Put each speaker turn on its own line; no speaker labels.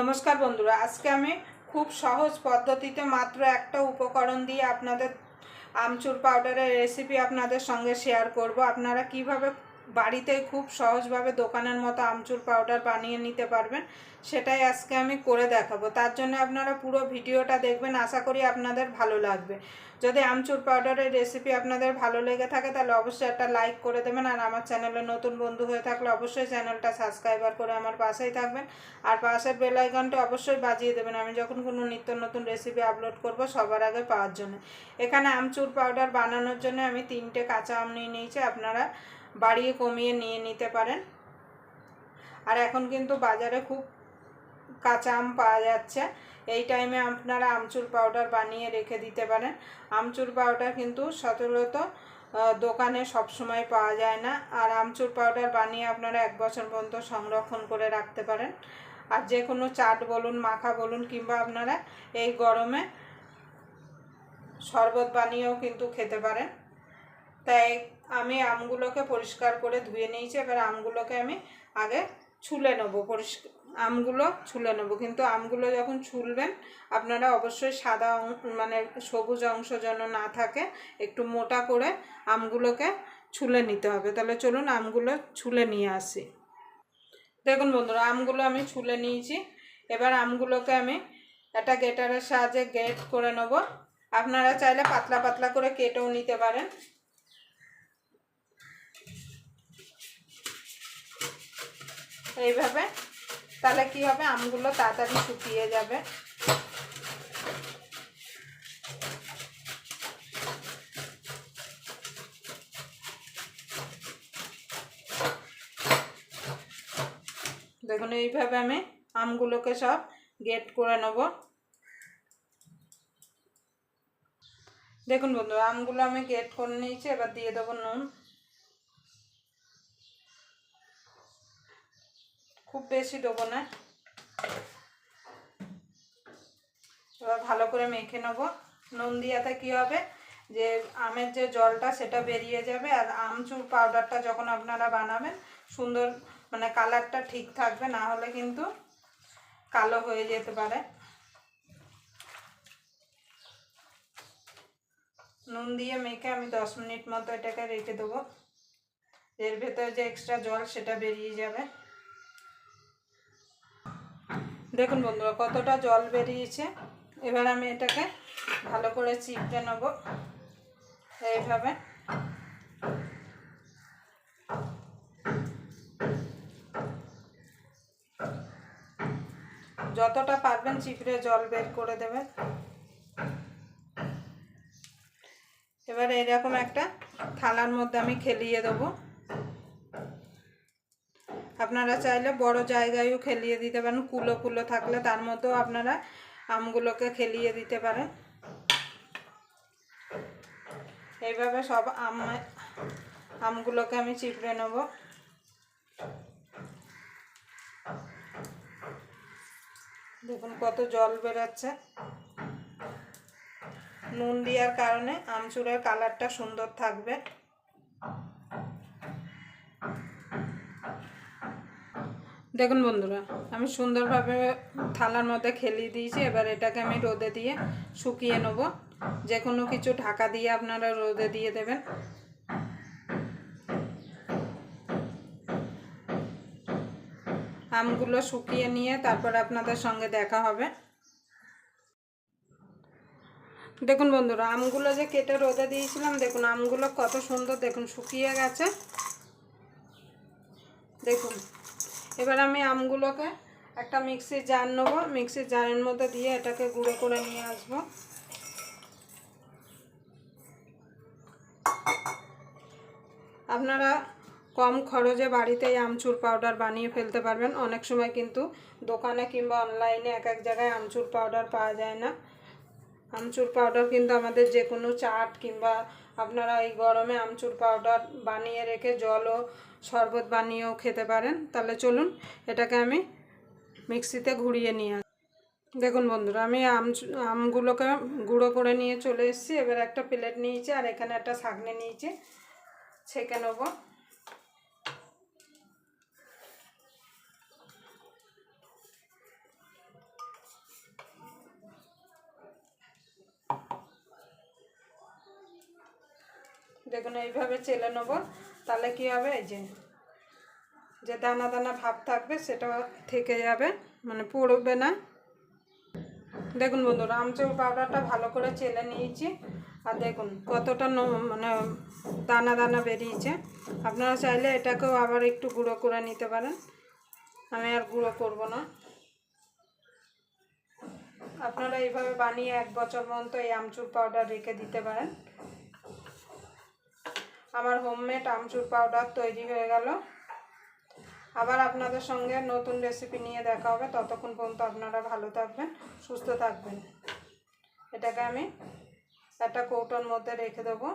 নমস্কার বন্ধুরা, আজকে আমি খুব সহজ পদ্ধতিতে মাত্র একটা উপকরণ দিয়ে আপনাদের আমচুর পাউডারের রেসিপি আপনাদের সঙ্গে শেয়ার করব। আপনারা কীভাবে বাড়িতে খুব সহজভাবে দোকানের মতো আমচুর পাউডার বানিয়ে নিতে পারবেন, সেটাই আজকে আমি করে দেখাবো। তার জন্য আপনারা পুরো ভিডিওটা দেখবেন, আশা করি আপনাদের ভালো লাগবে। যদি আমচুর পাউডারের রেসিপি আপনাদের ভালো লেগে থাকে, তাহলে অবশ্যই একটা লাইক করে দেবেন। আর আমার চ্যানেলে নতুন বন্ধু হয়ে থাকলে অবশ্যই চ্যানেলটা সাবস্ক্রাইবার করে আমার পাশেই থাকবেন। আর পাশের বেল আইকনটা অবশ্যই বাজিয়ে দেবেন। আমি যখন কোনো নিত্য নতুন রেসিপি আপলোড করব সবার আগে পাওয়ার জন্য। এখানে আমচুর পাউডার বানানোর জন্য আমি তিনটে কাঁচা আম নিয়ে নিয়েছি। আপনারা বাড়িয়ে কমিয়ে নিয়ে নিতে পারেন। আর এখন কিন্তু বাজারে খুব কাঁচা আম পাওয়া যাচ্ছে। এই টাইমে আপনারা আমচুর পাউডার বানিয়ে রেখে দিতে পারেন। আমচুর পাউডার কিন্তু সচলত দোকানে সব সময় পাওয়া যায় না। আর আমচুর পাউডার বানিয়ে আপনারা এক বছর পর্যন্ত সংরক্ষণ করে রাখতে পারেন। আর যে কোনো চাট বলুন, মাখা বলুন, কিংবা আপনারা এই গরমে শরবত বানিয়েও কিন্তু খেতে পারেন। তাই আমি আমগুলোকে পরিষ্কার করে ধুয়ে নিয়েছি। এবার আমগুলোকে আমি আগে ছুলে নেব পরিষ্কার আমগুলো ছুলে নেব। কিন্তু আমগুলো যখন ছুলবেন, আপনারা অবশ্যই সাদা মানে সবুজ অংশ যেন না থাকে, একটু মোটা করে আমগুলোকে ছুলে নিতে হবে। তাহলে চলুন আমগুলো ছুলে নিয়ে আসি। দেখুন বন্ধুরা, আমগুলো আমি ছুলে নিয়েছি। এবার আমগুলোকে আমি একটা গেটারের সাহায্যে গেট করে নেব। আপনারা চাইলে পাতলা পাতলা করে কেটেও নিতে পারেন। এইভাবে তাহলে কি হবে? আমগুলো তাড়াতাড়ি শুকিয়ে যাবে। দেখুন, এইভাবে আমি আমগুলোকে সব গেট করে নেব। দেখুন বন্ধু আমগুলো আমি গেট করে নিয়েছি, এবার দিয়ে দেবো নুন। খুব বেশি দেবো না। এবার ভালো করে মেখে নেব। নুন দিয়াতে কী হবে? যে আমের যে জলটা, সেটা বেরিয়ে যাবে। আর আমচুর পাউডারটা যখন আপনারা বানাবেন, সুন্দর মানে কালারটা ঠিক থাকবে। না হলে কিন্তু কালো হয়ে যেতে পারে। নুন দিয়ে মেখে আমি দশ মিনিট মতো এটাকে রেখে দেবো। এর ভেতরে যে এক্সট্রা জল, সেটা বেরিয়ে যাবে। দেখুন বন্ধুরা, কতটা জল বেরিয়েছে। এবার আমি এটাকে ভালো করে চিপটে নেব এইভাবে। যতটা পারবেন চিপড়ে জল বের করে দেবেন। এবার এরকম একটা থালার মধ্যে আমি খেলিয়ে দেবো। আপনারা চাইলে বড় জায়গায়ও খেলিয়ে দিতে পারেন, কুলো কুলো থাকলে তার মধ্যেও আপনারা আমগুলোকে খেলিয়ে দিতে পারেন। এইভাবে সব আম, আমগুলোকে আমি চিপড়ে নেব। দেখুন কত জল বেরোচ্ছে। নুন দেওয়ার কারণে আমচুরের কালারটা সুন্দর থাকবে। দেখুন বন্ধুরা, আমি সুন্দরভাবে থালার মধ্যে খেলিয়ে দিয়েছি, এবার এটাকে আমি রোদে দিয়ে শুকিয়ে নেব। যে কোনো কিছু ঢাকা দিয়ে আপনারা রোদে দিয়ে দেবেন। আমগুলো শুকিয়ে নিয়ে তারপর আপনাদের সঙ্গে দেখা হবে। দেখুন বন্ধুরা, আমগুলো যে কেটে রোদে দিয়েছিলাম, দেখুন আমগুলো কত সুন্দর, দেখুন শুকিয়ে গেছে। দেখুন। এবার আমি আমগুলোকে একটা মিক্সির জার নেব। মিক্সির জারের মধ্যে দিয়ে এটাকে গুঁড়ো করে নিয়ে আসব। আপনারা কম খরচে বাড়িতেই আমচুর পাউডার বানিয়ে ফেলতে পারবেন। অনেক সময় কিন্তু দোকানে কিংবা অনলাইনে এক এক জায়গায় আমচুর পাউডার পাওয়া যায় না। আমচুর পাউডার কিন্তু আমাদের যে কোনো চাট কিংবা আপনারা এই গরমে আমচুর পাউডার বানিয়ে রেখে জলও শরবত বানিয়েও খেতে পারেন। তাহলে চলুন, এটাকে আমি মিক্সিতে ঘুরিয়ে নিয়ে দেখুন বন্ধুরা, আমি আম আমগুলোকে গুঁড়ো করে নিয়ে চলে এসেছি। এবার একটা প্লেট নিয়েছি আর এখানে একটা ছাঁকনি নিয়েছি। ছেঁকে নেব। দেখুন, এইভাবে চেলে নেব। তাহলে কি হবে? এই যে যে দানা দানা ভাব থাকবে, সেটা থেকে যাবে মানে পড়বে না। দেখুন বন্ধুরা, আমচুর পাউডারটা ভালো করে চেলে নিয়েছি। আর দেখুন, কতটা মানে দানা দানা বেরিয়েছে। আপনারা চাইলে এটাকেও আবার একটু গুঁড়ো করে নিতে পারেন। আমি আর গুঁড়ো করব না। আপনারা এইভাবে বানিয়ে এক বছর পর্যন্ত এই আমচুর পাউডার রেখে দিতে পারেন। আমার হোমমেড আমচুর পাউডার তৈরি হয়ে গেল। আবার আপনাদের সঙ্গে নতুন রেসিপি নিয়ে দেখা হবে। ততক্ষণ পর্যন্ত আপনারা ভালো থাকবেন, সুস্থ থাকবেন। এটাকে আমি একটা কৌটোর মধ্যে রেখে দেবো।